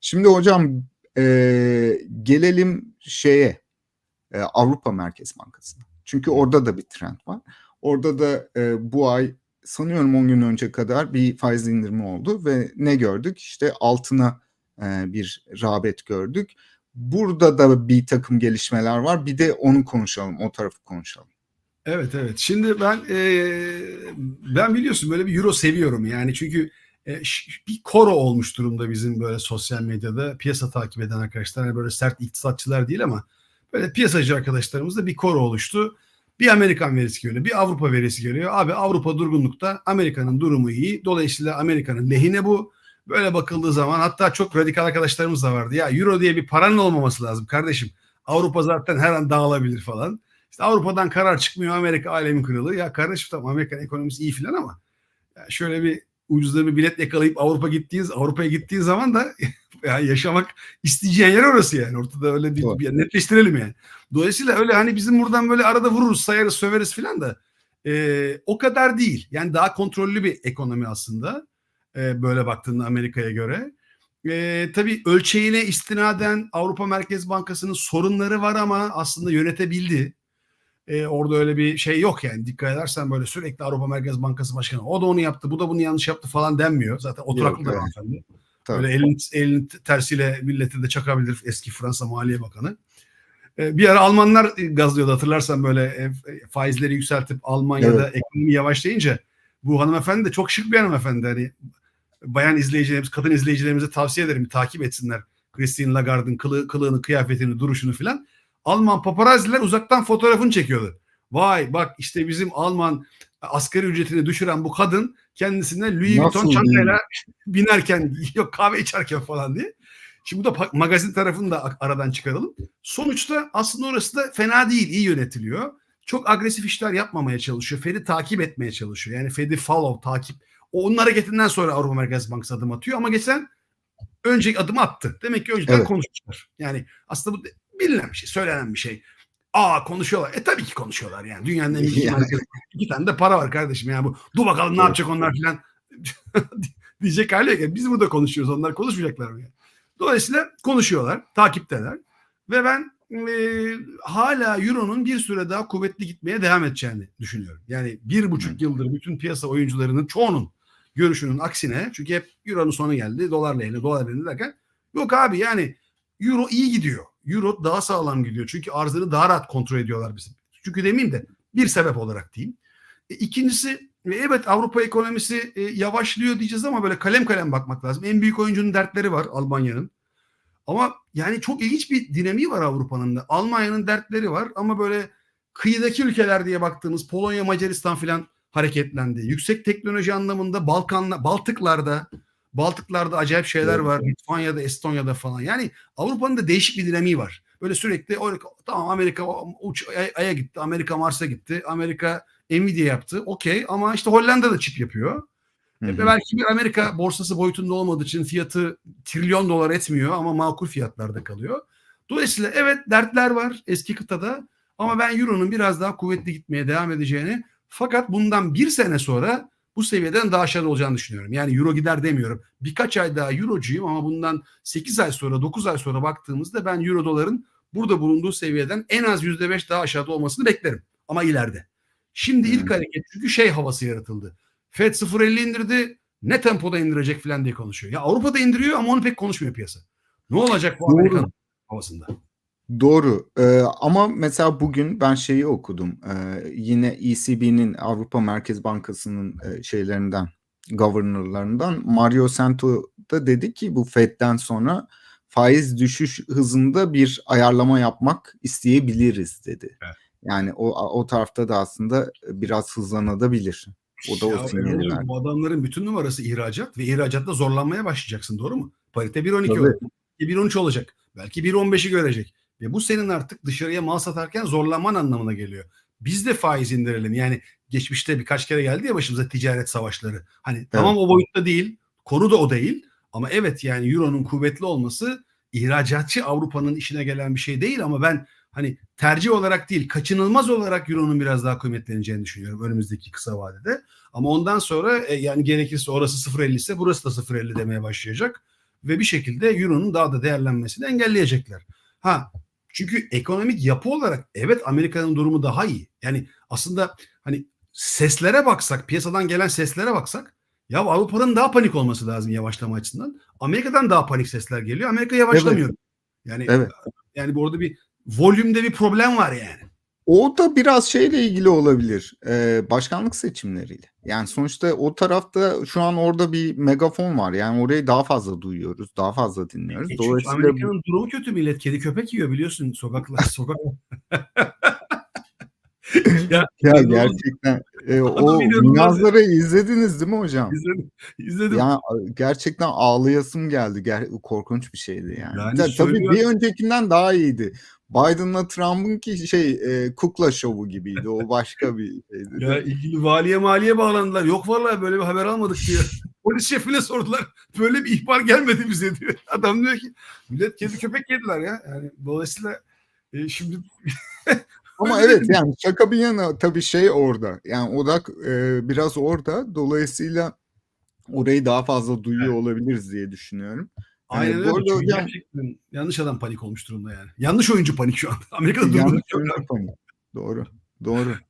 Şimdi hocam e, gelelim şeye e, Avrupa Merkez Bankası'na. Çünkü orada da bir trend var. Orada da e, bu ay sanıyorum 10 gün önce kadar bir faiz indirimi oldu ve ne gördük? İşte altına e, bir rağbet gördük. Burada da bir takım gelişmeler var. Bir de onu konuşalım, o tarafı konuşalım. Evet evet. Şimdi ben e, ben biliyorsun böyle bir euro seviyorum yani çünkü e, bir koro olmuş durumda bizim böyle sosyal medyada piyasa takip eden arkadaşlar yani böyle sert iktisatçılar değil ama böyle piyasacı arkadaşlarımızda bir koro oluştu. Bir Amerikan verisi geliyor, bir Avrupa verisi geliyor. Abi Avrupa durgunlukta, Amerika'nın durumu iyi. Dolayısıyla Amerika'nın lehine bu. Böyle bakıldığı zaman hatta çok radikal arkadaşlarımız da vardı. Ya Euro diye bir paranın olmaması lazım kardeşim. Avrupa zaten her an dağılabilir falan. İşte Avrupa'dan karar çıkmıyor Amerika alemin kralı. Ya kardeşim tamam Amerikan ekonomisi iyi falan ama yani şöyle bir ucuzda bir bilet yakalayıp Avrupa gittiğiniz Avrupa'ya gittiğin zaman da yani yaşamak isteyeceğin yer orası yani. Ortada öyle bir, bir netleştirelim yani. Dolayısıyla öyle hani bizim buradan böyle arada vururuz, sayarız, söveriz filan da e, o kadar değil. Yani daha kontrollü bir ekonomi aslında. E, böyle baktığında Amerika'ya göre. E, tabii ölçeğine istinaden Avrupa Merkez Bankası'nın sorunları var ama aslında yönetebildi. E, orada öyle bir şey yok yani. Dikkat edersen böyle sürekli Avrupa Merkez Bankası Başkanı o da onu yaptı, bu da bunu yanlış yaptı falan denmiyor. Zaten oturaklı da hanımefendi. Böyle elin, elin tersiyle milleti de çakabilir eski Fransa Maliye Bakanı. E, bir ara Almanlar gazlıyordu hatırlarsan böyle e, faizleri yükseltip Almanya'da evet. ekonomi yavaşlayınca bu hanımefendi de çok şık bir hanımefendi. Hani bayan izleyicilerimiz, kadın izleyicilerimize tavsiye ederim takip etsinler. Christine Lagarde'ın kılı, kılığını, kıyafetini, duruşunu filan. Alman paparazziler uzaktan fotoğrafını çekiyordu. Vay bak işte bizim Alman asgari ücretini düşüren bu kadın kendisine Louis Vuitton çantayla binerken yok kahve içerken falan diye. Şimdi bu da magazin tarafını da aradan çıkaralım. Sonuçta aslında orası da fena değil, iyi yönetiliyor. Çok agresif işler yapmamaya çalışıyor. Fed'i takip etmeye çalışıyor. Yani Fed'i follow, takip. O onun hareketinden sonra Avrupa Merkez Bankası adım atıyor ama geçen önceki adım attı. Demek ki önceden evet. konuşmuşlar. Yani aslında bu bilinen bir şey, söylenen bir şey. Aa konuşuyorlar. E tabii ki konuşuyorlar yani. Dünyanın en iyi yani. iki tane de para var kardeşim. Yani bu dur bakalım ne yapacak onlar filan diyecek hali yok. Biz burada konuşuyoruz. Onlar konuşmayacaklar mı? Yani? Dolayısıyla konuşuyorlar, takipteler. Ve ben e, hala Euro'nun bir süre daha kuvvetli gitmeye devam edeceğini düşünüyorum. Yani bir buçuk yıldır bütün piyasa oyuncularının çoğunun görüşünün aksine çünkü hep Euro'nun sonu geldi. Dolar lehine, dolar lehine derken yok abi yani Euro iyi gidiyor. Euro daha sağlam gidiyor. Çünkü arzını daha rahat kontrol ediyorlar bizim. Çünkü demeyeyim de bir sebep olarak diyeyim. E, ikincisi evet Avrupa ekonomisi e, yavaşlıyor diyeceğiz ama böyle kalem kalem bakmak lazım. En büyük oyuncunun dertleri var Almanya'nın. Ama yani çok ilginç bir dinamiği var Avrupa'nın da. Almanya'nın dertleri var ama böyle kıyıdaki ülkeler diye baktığımız Polonya, Macaristan filan hareketlendi. Yüksek teknoloji anlamında Balkanla, Baltıklarda Baltıklar'da acayip şeyler evet. var. Litvanya'da, Estonya'da falan. Yani Avrupa'nın da değişik bir dinamiği var. Böyle sürekli tamam Amerika uç, Ay'a gitti, Amerika Mars'a gitti, Amerika Nvidia yaptı. Okey ama işte Hollanda da çip yapıyor. Hı hı. Belki bir Amerika borsası boyutunda olmadığı için fiyatı trilyon dolar etmiyor ama makul fiyatlarda kalıyor. Dolayısıyla evet dertler var eski kıtada ama ben Euro'nun biraz daha kuvvetli gitmeye devam edeceğini fakat bundan bir sene sonra bu seviyeden daha aşağıda olacağını düşünüyorum. Yani euro gider demiyorum. Birkaç ay daha eurocuyum ama bundan 8 ay sonra 9 ay sonra baktığımızda ben euro doların burada bulunduğu seviyeden en az %5 daha aşağıda olmasını beklerim. Ama ileride. Şimdi hmm. ilk hareket çünkü şey havası yaratıldı. Fed 0.50 indirdi ne tempoda indirecek falan diye konuşuyor. Ya Avrupa'da indiriyor ama onu pek konuşmuyor piyasa. Ne olacak bu Amerikan havasında? Doğru ee, ama mesela bugün ben şeyi okudum ee, yine ECB'nin Avrupa Merkez Bankası'nın e, şeylerinden governorlarından Mario Santo da dedi ki bu Fed'den sonra faiz düşüş hızında bir ayarlama yapmak isteyebiliriz dedi. Evet. Yani o o tarafta da aslında biraz hızlanabilir. O da ya o sinyali verdi. Bu adamların bütün numarası ihracat ve ihracatta zorlanmaya başlayacaksın doğru mu? Parite 1.12 olacak. 1.13 olacak. Belki 1.15'i görecek. Ve bu senin artık dışarıya mal satarken zorlanman anlamına geliyor. Biz de faiz indirelim. Yani geçmişte birkaç kere geldi ya başımıza ticaret savaşları. Hani evet. tamam o boyutta değil. Konu da o değil. Ama evet yani Euro'nun kuvvetli olması ihracatçı Avrupa'nın işine gelen bir şey değil ama ben hani tercih olarak değil kaçınılmaz olarak Euro'nun biraz daha kıymetleneceğini düşünüyorum önümüzdeki kısa vadede. Ama ondan sonra e, yani gerekirse orası 0.50 ise burası da 0.50 demeye başlayacak. ve bir şekilde Euro'nun daha da değerlenmesini engelleyecekler. Ha çünkü ekonomik yapı olarak evet Amerika'nın durumu daha iyi. Yani aslında hani seslere baksak, piyasadan gelen seslere baksak ya Avrupa'nın daha panik olması lazım yavaşlama açısından. Amerika'dan daha panik sesler geliyor. Amerika yavaşlamıyor. Yani Evet. yani bu arada bir volümde bir problem var yani. O da biraz şeyle ilgili olabilir. eee, başkanlık seçimleriyle. Yani sonuçta o tarafta şu an orada bir megafon var. Yani orayı daha fazla duyuyoruz, daha fazla dinliyoruz. E Dolayısıyla bu- Amerika'nın durumu kötü millet kedi köpek yiyor biliyorsun sokaklar sokak. ya, ya gerçekten e, o münazarayı izlediniz değil mi hocam? izledim. izledim. Ya gerçekten ağlayasım geldi. Ger- korkunç bir şeydi yani. Yani Ta- tabii bir öncekinden daha iyiydi. Biden'la Trump'ın ki şey e, kukla şovu gibiydi. O başka bir şeydi. Ya ilgili valiye maliye bağlandılar. Yok vallahi böyle bir haber almadık diyor. Polis şefine sordular. Böyle bir ihbar gelmedi bize diyor. Adam diyor ki millet kedi köpek yediler ya. Yani dolayısıyla e, şimdi Ama evet yani şaka bir yana tabii şey orada. Yani odak e, biraz orada. Dolayısıyla orayı daha fazla duyuyor olabiliriz diye düşünüyorum. Aynen bu öyle. Çünkü hocam- gerçekten yanlış adam panik olmuş durumda yani. Yanlış oyuncu panik şu anda. Amerika'da Yanlış durumda çok oyuncu panik. Doğru. Doğru.